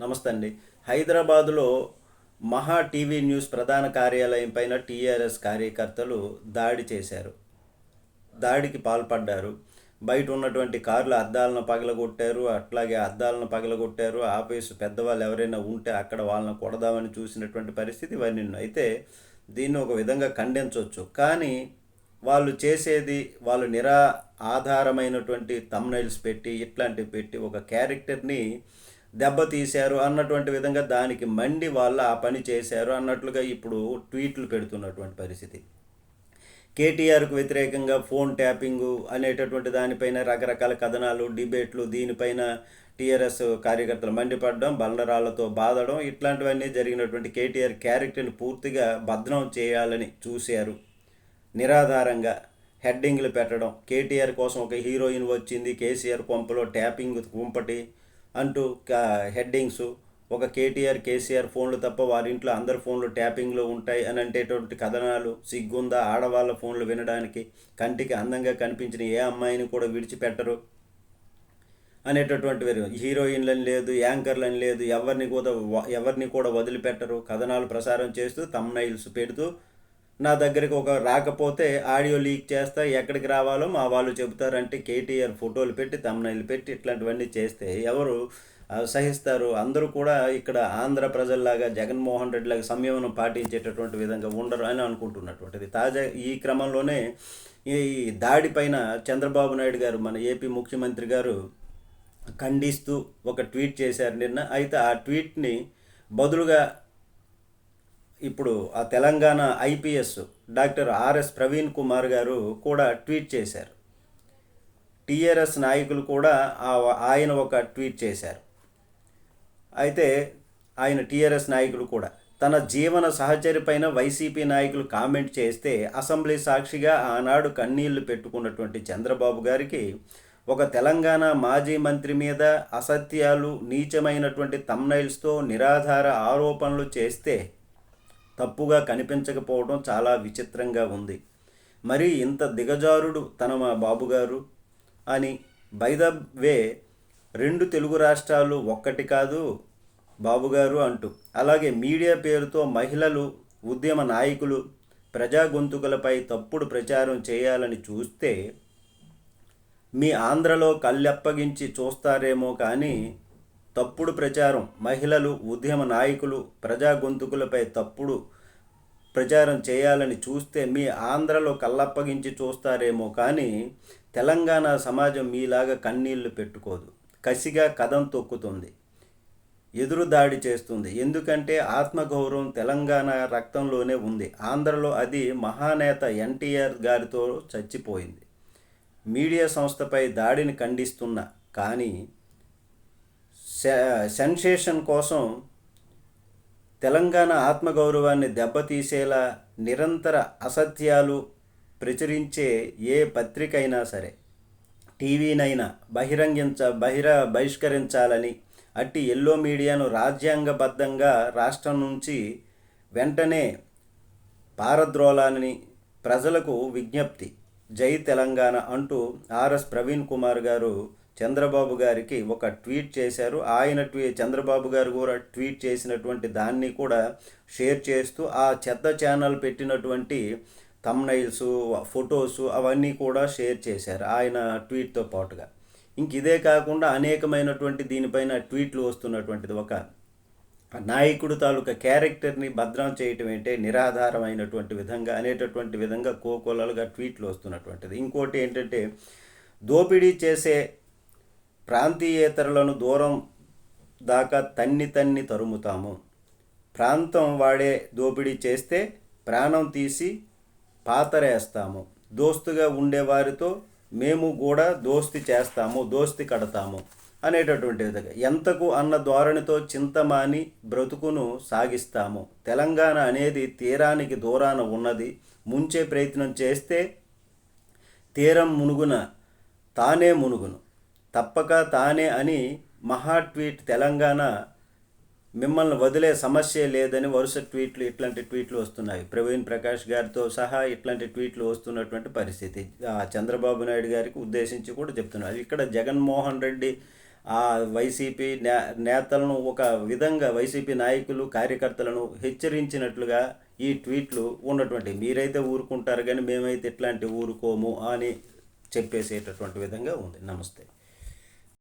నమస్తే అండి. హైదరాబాదులో మహా టీవీ న్యూస్ ప్రధాన కార్యాలయం పైన టీఆర్ఎస్ కార్యకర్తలు దాడి చేశారు. దాడికి పాల్పడ్డారు. బయట ఉన్నటువంటి కార్ల అద్దాలను పగలగొట్టారు. అట్లాగే అద్దాలను పగలగొట్టారు. ఆఫీసు పెద్దవాళ్ళు ఎవరైనా ఉంటే అక్కడ వాళ్ళని కొడదామని చూసినటువంటి పరిస్థితి ఇవన్నీ అయితే దీన్ని ఒక విధంగా ఖండించవచ్చు. కానీ వాళ్ళు చేసేది వాళ్ళు నిరా ఆధారమైనటువంటి తమ్నైల్స్ పెట్టి ఇట్లాంటివి పెట్టి ఒక క్యారెక్టర్ని దెబ్బతీశారు అన్నటువంటి విధంగా దానికి మండి వాళ్ళు ఆ పని చేశారు అన్నట్లుగా ఇప్పుడు ట్వీట్లు పెడుతున్నటువంటి పరిస్థితి. కేటీఆర్కు వ్యతిరేకంగా ఫోన్ ట్యాపింగు అనేటటువంటి దానిపైన రకరకాల కథనాలు డిబేట్లు దీనిపైన టీఆర్ఎస్ కార్యకర్తలు మండిపడడం బండరాళ్ళతో బాధడం ఇట్లాంటివన్నీ జరిగినటువంటి కేటీఆర్ క్యారెక్టర్ని పూర్తిగా భద్రం చేయాలని చూశారు. నిరాధారంగా హెడ్డింగ్లు పెట్టడం కేటీఆర్ కోసం ఒక హీరోయిన్ వచ్చింది కేసీఆర్ కొంపలో ట్యాపింగ్ కుంపటి అంటూ హెడ్డింగ్స్ ఒక కేటీఆర్ కేసీఆర్ ఫోన్లు తప్ప వారి ఇంట్లో అందరి ఫోన్లు ట్యాపింగ్లో ఉంటాయి అని అంటేటువంటి కథనాలు సిగ్గుందా ఆడవాళ్ళ ఫోన్లు వినడానికి కంటికి అందంగా కనిపించిన ఏ అమ్మాయిని కూడా విడిచిపెట్టరు అనేటటువంటి హీరోయిన్లని లేదు యాంకర్లని లేదు ఎవరిని కూడా ఎవరిని కూడా వదిలిపెట్టరు. కథనాలు ప్రసారం చేస్తూ తమ్నైల్స్ పెడుతూ నా దగ్గరికి ఒక రాకపోతే ఆడియో లీక్ చేస్తా ఎక్కడికి రావాలో మా వాళ్ళు చెబుతారంటే కేటీఆర్ ఫోటోలు పెట్టి తమ్నైలు పెట్టి ఇట్లాంటివన్నీ చేస్తే ఎవరు సహిస్తారు. అందరూ కూడా ఇక్కడ ఆంధ్ర ప్రజల్లాగా జగన్మోహన్ రెడ్డి లాగా సంయమనం పాటించేటటువంటి విధంగా ఉండరు అని అనుకుంటున్నటువంటిది. తాజా ఈ క్రమంలోనే ఈ దాడి పైన చంద్రబాబు నాయుడు గారు మన ఏపీ ముఖ్యమంత్రి గారు ఖండిస్తూ ఒక ట్వీట్ చేశారు నిన్న. అయితే ఆ ట్వీట్ని బదులుగా ఇప్పుడు ఆ Telangana IPS doctor RS Praveen Kumar గారు కూడా ట్వీట్ చేశారు. టీఆర్ఎస్ నాయకులు కూడా ఆ- ఆయన ఒక ట్వీట్ చేశారు. అయితే ఆయన టీఆర్ఎస్ నాయకులు కూడా తన జీవన సహచరి పైన వైసీపీ నాయకులు కామెంట్ చేస్తే అసెంబ్లీ సాక్షిగా ఆనాడు కన్నీళ్ళు పెట్టుకున్నటువంటి చంద్రబాబు గారికి ఒక తెలంగాణ మాజీ మంత్రి మీద అసత్యాలు నీచమైనటువంటి తమ్నైల్స్తో నిరాధార ఆరోపణలు చేస్తే తప్పుగా కనిపించకపోవడం చాలా విచిత్రంగా ఉంది. మరి ఇంత దిగజారుడు తన మా బాబుగారు? అని బై ద వే రెండు తెలుగు రాష్ట్రాలు ఒక్కటి కాదు బాబుగారు అంటూ అలాగే మీడియా పేరుతో మహిళలు ఉద్యమ నాయకులు ప్రజా గొంతుకలపై తప్పుడు ప్రచారం చేయాలని చూస్తే మీ ఆంధ్రలో కళ్ళెప్పగించి చూస్తారేమో కానీ తప్పుడు ప్రచారం మహిళలు ఉద్యమ నాయకులు ప్రజా గొంతుకులపై తప్పుడు ప్రచారం చేయాలని చూస్తే మీ ఆంధ్రలో కళ్ళప్పగించి చూస్తారేమో కానీ తెలంగాణ సమాజం మీలాగా కన్నీళ్ళు పెట్టుకోదు. కసిగా కథం తొక్కుతుంది. ఎదురు దాడి చేస్తుంది. ఎందుకంటే ఆత్మగౌరవం తెలంగాణ రక్తంలోనే ఉంది. ఆంధ్రలో అది మహానేత ఎన్టీఆర్ గారితో చచ్చిపోయింది. మీడియా సంస్థపై దాడిని ఖండిస్తున్నా కానీ సెన్సేషన్ కోసం తెలంగాణ ఆత్మగౌరవాన్ని దెబ్బతీసేలా నిరంతర అసత్యాలు ప్రచురించే ఏ పత్రిక అయినా సరే టీవీనైనా బహిరంగించ బహిర బహిష్కరించాలని అట్టి ఎల్లో మీడియాను రాజ్యాంగబద్ధంగా రాష్ట్రం నుంచి వెంటనే పారద్రోలాలని ప్రజలకు విజ్ఞప్తి. జై తెలంగాణ అంటూ ఆర్ఎస్ ప్రవీణ్ కుమార్ గారు చంద్రబాబు గారికి ఒక ట్వీట్ చేశారు. ఆయన ట్వీ చంద్రబాబు గారు కూడా ట్వీట్ చేసినటువంటి దాన్ని కూడా షేర్ చేస్తూ ఆ చెత్త ఛానల్ పెట్టినటువంటి తమ్నైల్స్ ఫొటోస్ అవన్నీ కూడా షేర్ చేశారు ఆయన ట్వీట్తో పాటుగా. ఇంక ఇదే కాకుండా అనేకమైనటువంటి దీనిపైన ట్వీట్లు వస్తున్నటువంటిది. ఒక నాయకుడు తాలూకా క్యారెక్టర్ని భద్రం చేయటం ఏంటే? నిరాధారమైనటువంటి విధంగా అనేటటువంటి విధంగా కోకోలలుగా ట్వీట్లు వస్తున్నటువంటిది. ఇంకోటి ఏంటంటే దోపిడీ చేసే ప్రాంతీయేతరులను దూరం దాకా తన్ని తన్ని తరుముతాము. ప్రాంతం వాడే దోపిడీ చేస్తే ప్రాణం తీసి పాతరేస్తాము. దోస్తుగా ఉండేవారితో మేము కూడా దోస్తి చేస్తాము దోస్తి కడతాము అనేటటువంటి విధంగా. ఎంతకు అన్న ధోరణితో చింతమాని బ్రతుకును సాగిస్తాము. తెలంగాణ అనేది తీరానికి దూరాన ఉన్నది. ముంచే ప్రయత్నం చేస్తే తీరం మునుగున తానే మునుగును. తప్పక తానే అని మహా ట్వీట్ తెలంగాణ మిమ్మల్ని వదిలే సమస్య లేదని వరుస ట్వీట్లు ఇట్లాంటి ట్వీట్లు వస్తున్నాయి. ప్రవీణ్ ప్రకాష్ గారితో సహా ఇట్లాంటి ట్వీట్లు వస్తున్నటువంటి పరిస్థితి. చంద్రబాబు నాయుడు గారికి ఉద్దేశించి కూడా చెప్తున్నారు ఇక్కడ జగన్మోహన్ రెడ్డి ఆ వైసీపీ నే నేతలను ఒక విధంగా వైసీపీ నాయకులు కార్యకర్తలను హెచ్చరించినట్లుగా ఈ ట్వీట్లు ఉన్నటువంటి మీరైతే ఊరుకుంటారు కానీ మేమైతే ఇట్లాంటి ఊరుకోము అని చెప్పేసేటటువంటి విధంగా ఉంది. నమస్తే.